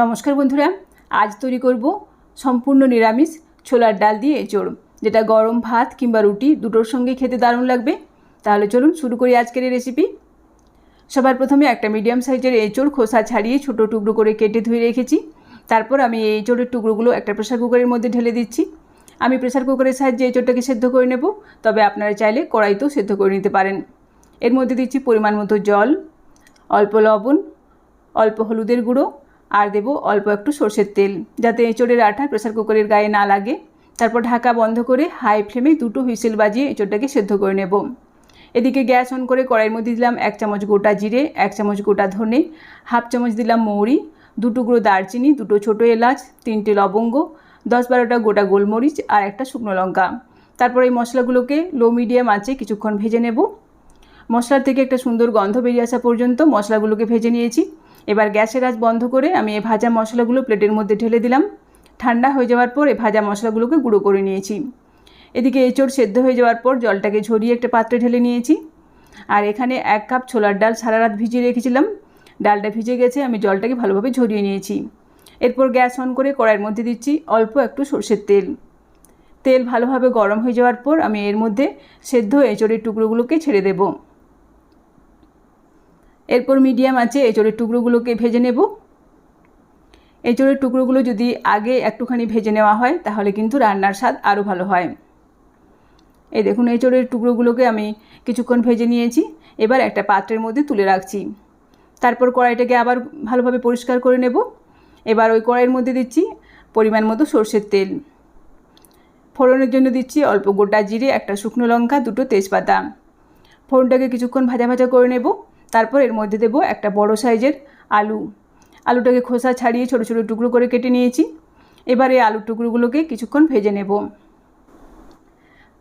নমস্কার বন্ধুরা, আজ তৈরি করব সম্পূর্ণ নিরামিষ ছোলার ডাল দিয়ে এঁচড় যেটা গরম ভাত কিংবা রুটি দুটোর সঙ্গে খেতে দারুণ লাগবে। তাহলে চলুন শুরু করি আজকের এই রেসিপি সবার প্রথমে একটা মিডিয়াম সাইজের এঁচড় খোসা ছাড়িয়ে ছোটো টুকরো করে কেটে ধুয়ে রেখেছি। তারপর আমি এই এঁচড়ের টুকরোগুলো একটা প্রেসার কুকারের মধ্যে ঢেলে দিচ্ছি। আমি প্রেসার কুকারের সাহায্যে এঁচড়টাকে সেদ্ধ করে নেব, তবে আপনারা চাইলে কড়াইতেও সেদ্ধ করে নিতে পারেন। এর মধ্যে দিচ্ছি পরিমাণ মতো জল, অল্প লবণ, অল্প হলুদের গুঁড়ো আর দেবো অল্প একটু সর্ষের তেল, যাতে এঁচড়ের আঠা প্রেসার কুকারের গায়ে না লাগে। তারপর ঢাকা বন্ধ করে হাই ফ্লেমে দুটো হুইসেল বাজিয়ে এঁচড়টাকে সেদ্ধ করে নেব। এদিকে গ্যাস অন করে কড়াইয়ের মধ্যে দিলাম এক চামচ গোটা জিরে, এক চামচ গোটা ধনে, হাফ চামচ দিলাম মৌরি, দু টুকরো দারচিনি, দুটো ছোটো এলাচ, তিনটে লবঙ্গ, দশ বারোটা গোটা গোলমরিচ আর একটা শুকনো লঙ্কা। তারপর এই মশলাগুলোকে লো মিডিয়াম আঁচে কিছুক্ষণ ভেজে নেব। মশলার থেকে একটা সুন্দর গন্ধ বেরিয়ে আসা পর্যন্ত মশলাগুলোকে ভেজে নিয়েছি। এবার গ্যাসের আঁচ বন্ধ করে আমি এই ভাজা মশলাগুলো প্লেটের মধ্যে ঢেলে দিলাম। ঠান্ডা হয়ে যাওয়ার পর এই ভাজা মশলাগুলোকে গুঁড়ো করে নিয়েছি। এদিকে এঁচড় সেদ্ধ হয়ে যাওয়ার পর জলটাকে ঝরিয়ে একটা পাত্রে ঢেলে নিয়েছি। আর এখানে এক কাপ ছোলার ডাল সারা রাত ভিজিয়ে রেখেছিলাম। ডালটা ভিজে গেছে, আমি জলটাকে ভালোভাবে ঝরিয়ে নিয়েছি। এরপর গ্যাস অন করে কড়াইয়ের মধ্যে দিচ্ছি অল্প একটু সর্ষের তেল। তেল ভালোভাবে গরম হয়ে যাওয়ার পর আমি এর মধ্যে সেদ্ধ এঁচড়ের টুকরোগুলোকে ছেড়ে দেবো। এরপর মিডিয়াম আছে, এঁচড়ের টুকরোগুলোকে ভেজে নেব। এঁচড়ের টুকরোগুলো যদি আগে একটুখানি ভেজে নেওয়া হয়, তাহলে কিন্তু রান্নার স্বাদ আরও ভালো হয়। এই দেখুন, এঁচড়ের টুকরোগুলোকে আমি কিছুক্ষণ ভেজে নিয়েছি। এবার একটা পাত্রের মধ্যে তুলে রাখছি। তারপর কড়াইটাকে আবার ভালোভাবে পরিষ্কার করে নেব। এবার ওই কড়াইয়ের মধ্যে দিচ্ছি পরিমাণ মতো সর্ষের তেল। ফোড়নের জন্য দিচ্ছি অল্প গোটা জিরে, একটা শুকনো লঙ্কা, দুটো তেজপাতা। ফোড়নটাকে কিছুক্ষণ ভাজা ভাজা করে নেব। তারপর এর মধ্যে দেবো একটা বড় সাইজের আলু। আলুটাকে খোসা ছাড়িয়ে ছোটো ছোটো টুকরো করে কেটে নিয়েছি। এবার এই আলুর টুকরোগুলোকে কিছুক্ষণ ভেজে নেব।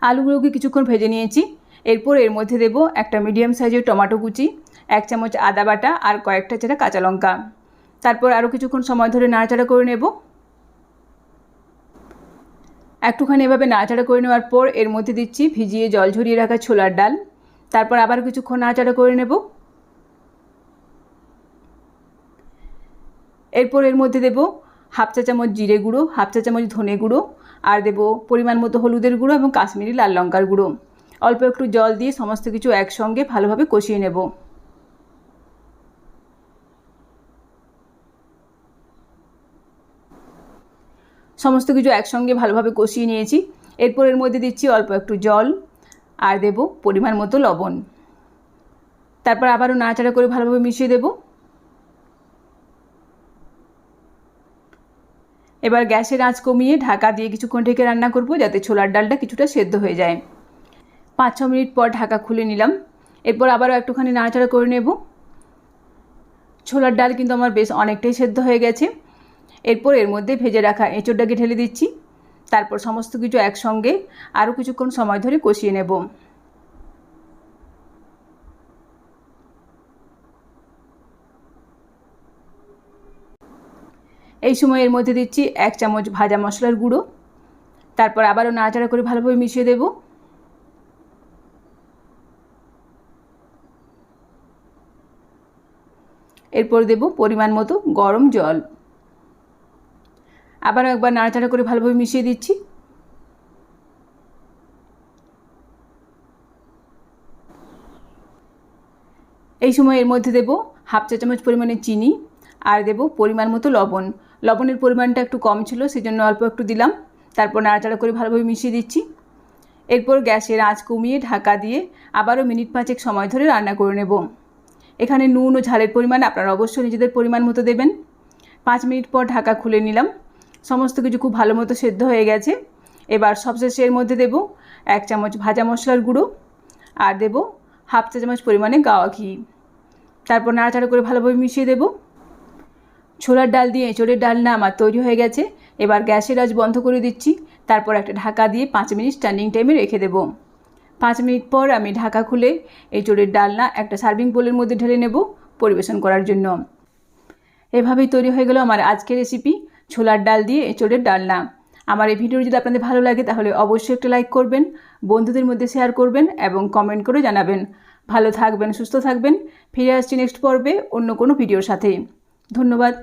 আলুগুলোকে কিছুক্ষণ ভেজে নিয়েছি। এরপর এর মধ্যে দেব একটা মিডিয়াম সাইজের টমেটো কুচি, এক চামচ আদা বাটা আর কয়েকটা চেরা কাঁচা লঙ্কা। তারপর আরও কিছুক্ষণ সময় ধরে নাড়াচাড়া করে নেব। একটুখানি এভাবে নাড়াচাড়া করে নেওয়ার পর এর মধ্যে দিচ্ছি ভিজিয়ে জল ঝরিয়ে রাখা ছোলার ডাল। তারপর আবার কিছুক্ষণ নাড়াচাড়া করে নেব। এরপর এর মধ্যে দেব হাফ চা চামচ জিরে গুঁড়ো, হাফ চা চামচ ধনে গুঁড়ো, আর দেব পরিমাণ মতো হলুদের গুঁড়ো এবং কাশ্মীরি লাল লঙ্কার গুঁড়ো। অল্প একটু জল দিয়ে সমস্ত কিছু একসঙ্গে ভালোভাবে কষিয়ে নেব। সমস্ত কিছু একসঙ্গে ভালোভাবে কষিয়ে নিয়েছি। এরপর এর মধ্যে দিচ্ছি অল্প একটু জল, আর দেব পরিমাণ মতো লবণ। তারপর আবারও নাড়াচাড়া করে ভালোভাবে মিশিয়ে দেবো। এবার গ্যাসের আঁচ কমিয়ে ঢাকা দিয়ে কিছুক্ষণ ঢেকে রান্না করব যাতে ছোলার ডালটা কিছুটা সেদ্ধ হয়ে যায়। পাঁচ ছ মিনিট পর ঢাকা খুলে নিলাম। এরপর আবারও একটুখানি নাড়াচাড়া করে নেব। ছোলার ডাল কিন্তু আমার বেশ অনেকটাই সেদ্ধ হয়ে গেছে। এরপর এর মধ্যে ভেজে রাখা এঁচোড়টাকে ঢেলে দিচ্ছি। তারপর সমস্ত কিছু একসঙ্গে আরও কিছুক্ষণ সময় ধরে কষিয়ে নেব। এই সময় এর মধ্যে দিচ্ছি এক চামচ ভাজা মশলার গুঁড়ো। তারপর আবারও নাড়াচাড়া করে ভালোভাবে মিশিয়ে দেব। এরপর দেব পরিমাণ মতো গরম জল। আবারও একবার নাড়াচাড়া করে ভালোভাবে মিশিয়ে দিচ্ছি। এই সময় এর মধ্যে দেব হাফ চা চামচ পরিমাণে চিনি আর দেব পরিমাণ মতো লবণ। লবণের পরিমাণটা একটু কম ছিল, সেজন্য অল্প একটু দিলাম। তারপর নাড়াচাড়া করে ভালোভাবে মিশিয়ে দিচ্ছি। এরপর গ্যাসের আঁচ কমিয়ে ঢাকা দিয়ে আবারও মিনিট পাঁচেক সময় ধরে রান্না করে নেব। এখানে নুন ও ঝালের পরিমাণ আপনারা অবশ্যই নিজেদের পরিমাণ মতো দেবেন। পাঁচ মিনিট পর ঢাকা খুলে নিলাম। সমস্ত কিছু খুব ভালো মতো সেদ্ধ হয়ে গেছে। এবার সবশেষে এর মধ্যে দেব এক চামচ ভাজা মশলার গুঁড়ো আর দেব হাফ চা চামচ পরিমাণে গাওয়া ঘি। তারপর নাড়াচাড়া করে ভালোভাবে মিশিয়ে দেবো। ছোলার ডাল দিয়ে এঁচড়ের ডালনা আমার তৈরি হয়ে গেছে। এবার গ্যাসের আজ বন্ধ করে দিচ্ছি। তারপর একটা ঢাকা দিয়ে পাঁচ মিনিট স্ট্যান্ডিং টাইমে রেখে দেবো। পাঁচ মিনিট পর আমি ঢাকা খুলে এঁচড়ের ডালনা একটা সার্ভিং বোলের মধ্যে ঢেলে নেব পরিবেশন করার জন্য। এভাবেই তৈরি হয়ে গেল আমার আজকের রেসিপি ছোলার ডাল দিয়ে এঁচড়ের ডালনা আমার এই ভিডিও যদি আপনাদের ভালো লাগে তাহলে অবশ্যই একটা লাইক করবেন, বন্ধুদের মধ্যে শেয়ার করবেন এবং কমেন্ট করে জানাবেন। ভালো থাকবেন, সুস্থ থাকবেন। ফিরে আসছি নেক্সট পর্বে অন্য কোনো ভিডিওর সাথে। ধন্যবাদ।